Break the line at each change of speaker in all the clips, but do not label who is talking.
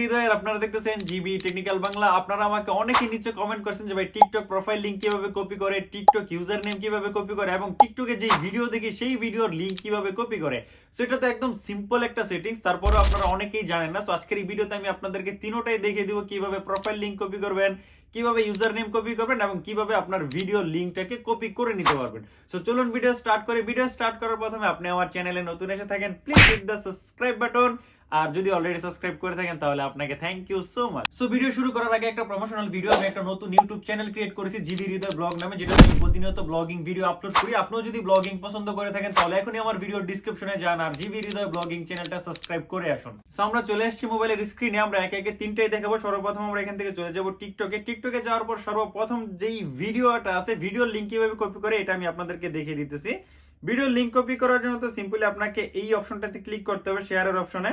হৃদয়ের, আপনারা দেখতেছেন জিবি টেকনিক্যাল বাংলা। আপনারা আমাকে অনেকে নিচে কমেন্ট করছেন যে, ভাই টিকটক প্রোফাইল লিংক কীভাবে কপি করে টিকটক ইউজার নেম কীভাবে কপি করে, এবং টিকটকে যে ভিডিও দেখি, সেই ভিডিওর লিংক কীভাবে কপি করে। সো এটা তো একদম সিম্পল একটা সেটিংস তারপরে আপনারা অনেকেই জানেন না। সো আজকের এই ভিডিওতে আমি আপনাদেরকে তিনোটাই দেখিয়ে দিব, কীভাবে প্রোফাইল লিংক কপি করবেন, কীভাবে ইউজার নেম কপি করবেন, এবং কীভাবে আপনার ভিডিও লিংকটাকে কপি করে নিতে পারবেন। সো চলুন ভিডিও স্টার্ট করে। ভিডিও স্টার্ট করার প্রথমে আপনি আমার চ্যানেলে নতুন এসে থাকেন please hit the subscribe button আর যদি অলরেডি সাবস্ক্রাইব করে থাকেন, তাহলে আপনাকে thank you so much so video শুরু করার আগে একটা প্রমোশনাল ভিডিও আমি একটা নতুন ইউটিউব চ্যানেল ক্রিয়েট করেছি জিবি হৃদয় ব্লগ নামে, যেটা আমি প্রতিনিয়ত ব্লগিং ভিডিও আপলোড করি। আপনিও যদি ব্লগিং পছন্দ করে থাকেন, তাহলে এখনই আমার ভিডিও ডিসক্রিপশনে যান আর জিবি হৃদয় ব্লগিং চ্যানেলটা সাবস্ক্রাইব করে আসুন। সো আমরা চলে এসেছি মোবাইলের স্ক্রিনে আমরা একে একে তিনটাই দেখাবো। সর্বপ্রথম আমরা এখান থেকে চলে যাব টিকটকে টিকটকে যাওয়ার পর সর্বপ্রথম যেই ভিডিওটা আছে ভিডিওর লিঙ্ক কীভাবে কপি করে, এটা আমি আপনাদেরকে দেখিয়ে দিতেছি। ভিডিও লিঙ্ক কপি করার জন্য তো সিম্পলি আপনাকে এই অপশনটাতে ক্লিক করতে হবে শেয়ারের অপশনে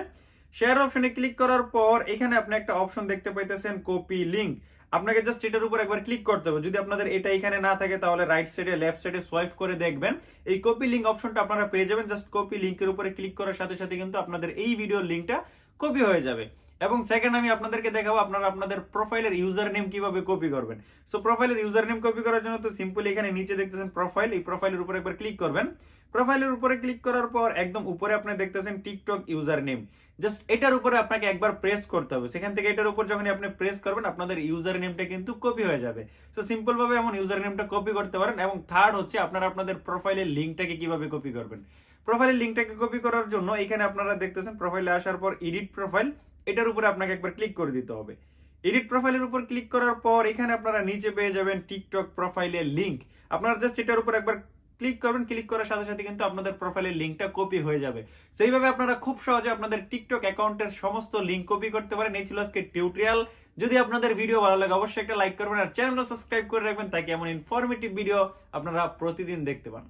শেয়ার অপশনে ক্লিক করার পর এখানে আপনি একটা অপশন দেখতে পাইতেছেন কপি লিঙ্ক আপনাকে জাস্ট এটার উপর একবার ক্লিক করতে হবে। যদি আপনাদের এটা এখানে না থাকে, তাহলে রাইট সাইডে লেফট সাইডে সোয়াইপ করে দেখবেন। এই কপি লিঙ্ক অপশনটা আপনারা পেয়ে যাবেন। জাস্ট কপি লিঙ্কের উপরে ক্লিক করার সাথে সাথে কিন্তু আপনাদের এই ভিডিওর লিঙ্কটা কপি হয়ে যাবে। এবং সেকেন্ড আমি আপনাদেরকে দেখাবো আপনারা আপনাদের প্রোফাইলের ইউজার নেম কীভাবে কপি করবেন। সো প্রোফাইলের ইউজার নেম কপি করার জন্য তো সিম্পলি এখানে নিচে দেখতেছেন প্রোফাইল এই প্রোফাইলের উপর একবার ক্লিক করবেন। প্রোফাইলের উপরে ক্লিক করার পর একদম উপরে আপনি দেখতেছেন টিকটক ইউজার নেম জাস্ট এটার উপরে আপনাকে একবার প্রেস করতে হবে। সেখান থেকে এটার উপর যখন আপনি প্রেস করবেন, আপনাদের ইউজার নেমটা কিন্তু কপি হয়ে যাবে। সো সিম্পল ভাবে এমন ইউজার নেমটা কপি করতে পারেন এবং থার্ড হচ্ছে আপনারা আপনাদের প্রোফাইলের লিঙ্কটাকে কীভাবে কপি করবেন। প্রোফাইলের লিঙ্কটাকে কপি করার জন্য এখানে আপনারা দেখতেছেন প্রোফাইলে আসার পর এডিট প্রোফাইল এটার উপরে আপনাকে একবার ক্লিক করে দিতে হবে। এডিট প্রোফাইলের উপর ক্লিক করার পর এখানে আপনারা নিচে পেয়ে যাবেন টিকটক প্রোফাইলের লিঙ্ক আপনারা জাস্ট এটার উপর একবার ক্লিক করবেন ক্লিক করার সাথে সাথে কিন্তু আপনাদের প্রোফাইলের লিঙ্কটা কপি হয়ে যাবে। সেইভাবে আপনারা খুব সহজে আপনাদের টিকটক অ্যাকাউন্টের সমস্ত লিঙ্ক কপি করতে পারেন। এই ছিল আজকে টিউটোরিয়াল যদি আপনাদের ভিডিও ভালো লাগে, অবশ্যই একটা লাইক করবেন আর চ্যানেলটা সাবস্ক্রাইব করে রাখবেন। তাকে এমন ইনফরমেটিভ ভিডিও আপনারা প্রতিদিন দেখতে পান।